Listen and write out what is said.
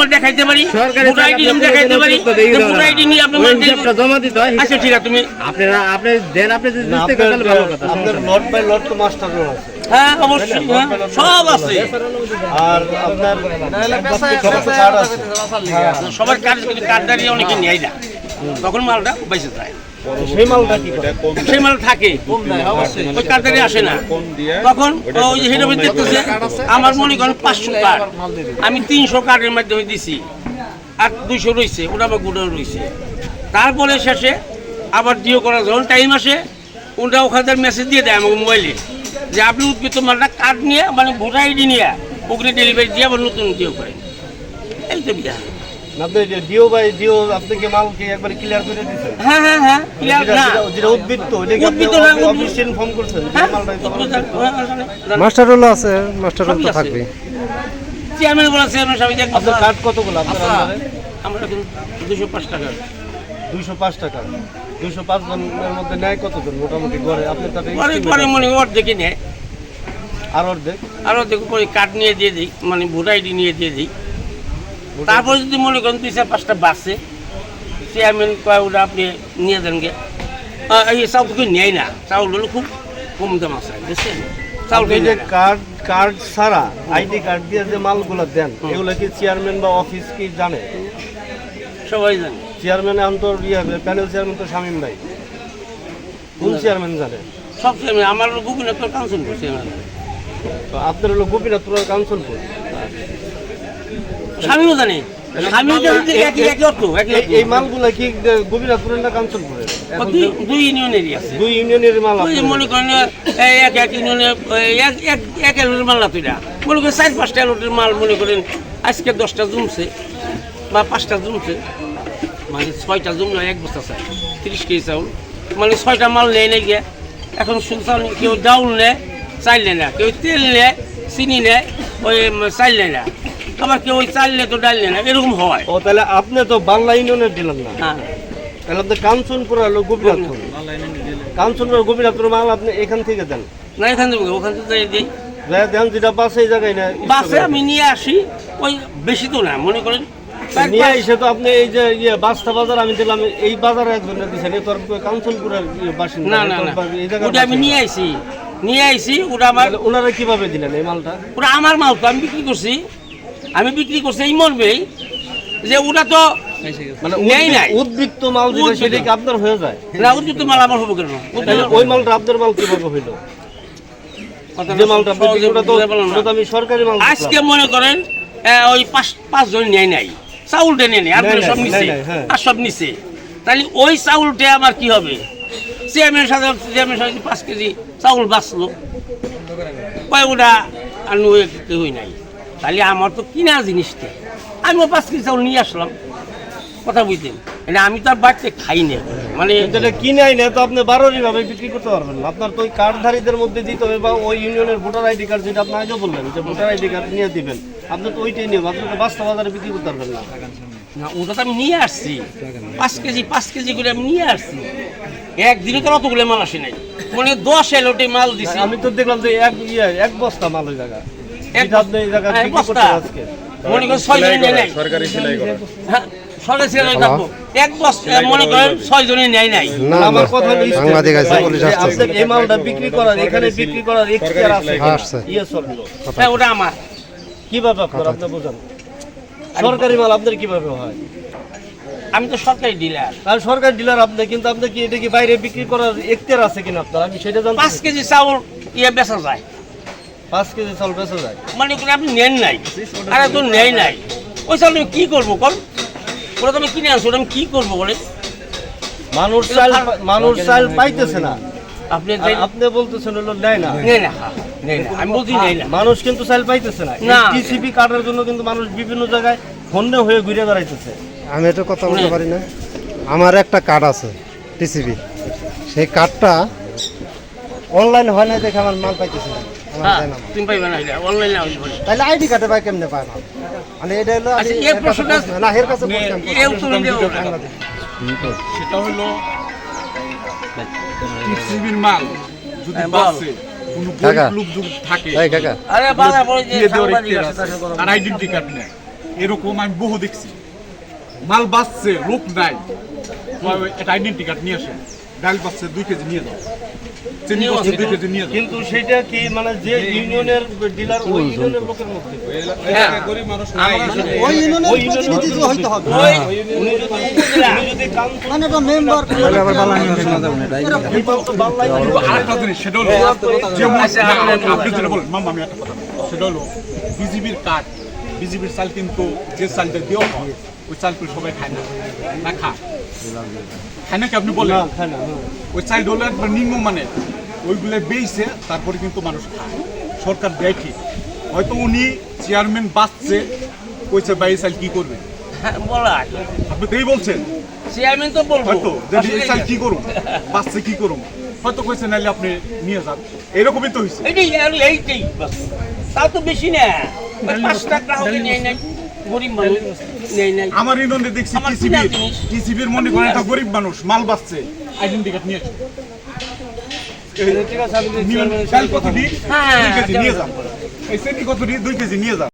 আমার দেখাইতে পারি ভোটার আইডি দেখাইতে পারি আপনাদের তো দিয়ে ভোটার আইডি নিয়ে আপনি ওই আমার দেন। হিসাবটা জমা দিতে হয় আচ্ছা ঠিক আছে তুমি আপনারা আপনি দেন আপনি যদি দিতে আপনার ভালো কথা। আপনার লট বাই লট তো মাস্টার রোল আছে। হ্যাঁ অবশ্যই হ্যাঁ, সব আছে। আর আপনার সবার কাজ কিন্তু কার্ড অনেকে নেয় না তখন মালটা বেঁচে যায়। সেই মালটা কি সেই মাল থাকে। ওই কার্ডারি আসে না। তখন ওই যে হেড দেখতেছে আমার মনে করেন পাঁচশো কার্ড। আমি তিনশো কার্ডের মাধ্যমে দিছি। আর দুইশো রয়েছে ওটা আমার গুঁড়ো রয়েছে। তারপরে শেষে আবার ডিও করার যখন টাইম আসে ওটা ওখানে মেসেজ দিয়ে দেয় আমাকে মোবাইলে যে আপনি উদ্ভিদ মালটা কার্ড নিয়ে মানে ভোটার আইডি নিয়ে ওখানে ডেলিভারি দিয়ে আবার নতুন ডিও করেন এই তো বিধান। আপনি যে ডিও বাই ডিও আপনি কি মাল একবার ক্লিয়ার করে দিয়েছেন হ্যাঁ হ্যাঁ হ্যাঁ clear যেটা না। যেটা- উদ্বৃত্ত না। ইনফর্ম করছেন? যে হ্যাঁ। মাস্টার রোল আছে মাস্টার রোল তো থাকবে চেয়ারম্যান বলা আপনার কার্ড কতগুলো আপনার আচ্ছা, আমরা দুশো পাঁচ টাকা। দুইশো পাঁচ টাকা। পাঁচ জনের মধ্যে নেয় কতজন মোটামুটি গড়ে? আপনি তাদের মনে নেয়। আর অর্ধেক? আর অর্ধেক পরে কার্ড নিয়ে দিয়ে দিই মানে ভোটার আইডি নিয়ে দিয়ে দিই। তারপরে যদি মনে করেন দুই চার পাঁচটা বাসে চেয়ারম্যান কয় ওটা আপনি নিয়ে দেন গে এই চাউল তো নেয় না। চাউল হলো খুব কম দাম আছে বুঝছেন? চাউল যে কার্ড কার্ড ছাড়া আইডি কার্ড দিয়ে যে মালগুলো দেন এগুলো কি চেয়ারম্যান বা অফিস কি জানে? সবাই জানে। চেয়ারম্যান এখন তো ইয়ে প্যানেল চেয়ারম্যান তো শামীম ভাই। কোন চেয়ারম্যান জানে? সব চেয়ারম্যান আমার গোপীনাথ কাউন্সিল করছে তো আপনার হলো গোপীনাথপুর কাউন্সিলপুর স্বামীও জানে। এই- মালগুলা কি গোপীনাথপুরের না এখন দুই ইউনিয়নেরই আছে। দুই ইউনিয়নের মাল মনে করেন এক এক ইউনিয়নে এক এলোটের মাল না মনে করেন চার পাঁচটা এলোটের মাল মনে করেন আজকে দশটা জমছে বা পাঁচটা জমছে। মানে ছয়টা জম নয় এক বস্তা চাই তিরিশ কেজি চাউল। মানে ছয়টা মাল নেয় না গিয়া। এখন চাউল কেউ ডাউল নেয় চাল নেয় না। কেউ তেল নেয় চিনি নেয় ওই চাল নেয় না। আবার কেউ ওই চাল তো ডাল না। এরকম হয়। ও তাহলে আপনি তো বাংলা ইউনিয়নের দিলেন না। হ্যাঁ। তাহলে আপনি কাঞ্চনপুর হলো গোপীনাথপুর কাঞ্চনপুর গোপীনাথপুর মাল আপনি এখান থেকে দেন। না এখান থেকে ওখান থেকে দিই। দেন যেটা বাসে এই জায়গায় না বাসে আমি নিয়ে আসি ওই বেশি তো না মনে করেন নিয়ে এসে তো আপনি এই যে ইয়ে বাস্তা বাজার আমি দিলাম এই বাজারে দিচ্ছেন তোর কাঞ্চনপুরের ইয়ে বাসিন্দা না না ওটা আমি নিয়ে আইছি নিয়ে আইছি ওটা আমার ওনারা কীভাবে দিলেন এই মালটা? ওটা আমার মাল তো আমি বিক্রি করছি। আমি বিক্রি করছি এই মর্মেই যে ওটা তো মানে। উদ্বৃত্ত- মাল যেটা উদ্বৃত্ত। সেটা আপনার হয়ে যায়? না মাল আমার হবে কেন? তাহলে ওই মালটা আপনার মাল কীভাবে হইল? আজকে মনে করেন ওই পাঁচ পাঁচজন নেয় নাই। চাউলটা নেয় নাই আপনারা সব হ্যাঁ। আর সব তাহলে ওই চাউলটা আমার কি হবে? চেয়ারম্যান সাথে চেয়ারম্যান সাথে পাঁচ কেজি চাউল বাঁচলো। ওটা আর কেউই নাই। তাহলে আমার তো কিনা জিনিসটা। আমিও পাঁচ কেজি চাউল নিয়ে আসলাম। কথা বুঝতেন মানে আমি তো আর বাড়িতে খাই না। মানে যেটা কিনে আইনে তো আপনি বারোরই ভাবে বিক্রি করতে পারবেন না। আপনার তো ওই কার্ডধারীদের মধ্যে দিতে হবে বা ওই ইউনিয়নের ভোটার আইডি কার্ড যেটা আপনি আগে বললেন যে ভোটার আইডি কার্ড নিয়ে দিবেন। আপনি তো ওইটাই নিয়ে আপনি তো বাস্তা বাজারে বিক্রি করতে পারবেন না। না ওটা তো আমি নিয়ে আসছি। পাঁচ কেজি পাঁচ কেজি করে আমি নিয়ে আসছি। একদিনে তো অতগুলো মাল আসে নাই। মানে দশ এলোটে মাল দিছি। আমি তো দেখলাম যে এক ইয়ে এক বস্তা মাল ওই জায়গা এক যেটা আপনি এই জায়গায় হ্যাঁ, বিক্রি আজকে। মনে করেন ছয় জনে নেয় নাই। সরকারি সেলাই করা। হ্যাঁ, সরকারি সেলাই থাকব এক বস্তা মনে করেন ছয় জনে নেয় নাই। না আমার কথা সাংবাদিক আছে পুলিশ আসছে। আপনি এই মালটা বিক্রি করার এখানে বিক্রি করার এখতিয়ার আছে। হ্যাঁ, আসছে। ইয়ে হ্যাঁ ওটা আমার। কীভাবে আপনার আপনি বোঝান। সরকারি মাল আপনার কীভাবে হয়? আমি তো সরকারি ডিলার। সরকারি ডিলার আপনি কিন্তু আপনি কি এটা কি বাইরে বিক্রি করার এখতিয়ার আছে কিনা আপনার? আমি সেটা জানতে পাঁচ কেজি চাউল ইয়ে বেচা যায়। পাঁচ কেজি চাল বেচা যায়। মানে আপনি নেন নাই। আরে তো নেই নাই। ওই চাউল আমি কি করব কর ওটা তো আমি কিনে আনছি ওটা আমি কি করব বলে মানুষ চাল মানুষ চাল পাইতেছে না। আপনি আপনি বলতেছেন হলো নেয় না। নেই না। আমি বলছি নেই না। মানুষ কিন্তু চাল পাইতেছে না। টিসিপি কাটার জন্য কিন্তু মানুষ বিভিন্ন জায়গায় হয়ে ঘুরে বেড়াইতেছে। আমি এটা কথা বলতে পারি না। আমার একটা কার্ড আছে টিসিবি সেই কার্ডটা অনলাইন হয় না দেখে আমার মাল পাইতেছে না। হ্যাঁ দেয় না মাল। তুমি পাইবে না। অনলাইনে তাহলে আইডি কার্ডে পাই কেমনে পায় মাল মানে এটা হলো আচ্ছা, এই প্রশ্নটা- না এর কাছে এই উত্তর সেটা হলো টিসিবির মাল যদি হ্যাঁ, বাসে কোনো গরিব লোক যদি থাকে আরে বাধা পড়ে যে দিয়ে দেওয়ার সাংবাদিক ইখতিয়ার আছে আছে। তাকে করো। তার আইডেন্টি কার্ড নেয় এরকম আমি বহু দেখছি। মাল বাঁচছে লোক নাই। একটা আইডেন্টি কার্ড নিয়ে আসেন ডাল বাঁচছে দুই কেজি নিয়ে যাও চিনি বাঁচছে দুই কেজি নিয়ে যাও কিন্তু সেটা কি মানে যে ইউনিয়নের ডিলার ওই ইউনিয়নের লোকের মধ্যে? হ্যাঁ। ওই ইউনিয়নের প্রতিনিধি হইতে হবে। উনি যদি উনি যদি কাম মানে এটা মেম্বার কিন্তু আরেকটা জিনিস সেটা হলো যেমন আপনি যেটা বলেন মামা আমি একটা কথা সেটা হলো বিজিবির কার্ড। বিজিবির চাল কিন্তু যে চালটা দেওয়া হয় ওই চাল কিন্তু সবাই খায় না। না খা। খায় না কি আপনি বলেন। ওই চাল হলো একবার নিম্ন মানে ওইগুলো বেইছে তারপরে কিন্তু মানুষ খায়। সরকার দেয় ঠিক। হয়তো উনি চেয়ারম্যান বাঁচছে কইছে ভাই এই চাল কি করবে? হ্যাঁ, বলা। আপনি তো এই বলছেন। চেয়ারম্যান তো বলব। হয়তো যে এই চাল কি? করুন বাঁচছে কি করুন হয়তো কইছে নাহলে আপনি নিয়ে যান। এরকমই তো হয়েছে এইটাই এইটাই বাস। তাও তো বেশি না। পাঁচ পাঁচটা গ্রাহকে নেয় নাই। গরিব মানুষ নেয় নাই। আমার ইউনিয়নে দেখছি টিসিবির টিসিবির মনে করেন একটা গরিব মানুষ মাল বাঁচছে। আইডেন্টি কার্ড নিয়ে কত দিই হ্যাঁ, দুই কেজি নিয়ে যান। এই চেনি কত দিই দুই কেজি নিয়ে যান।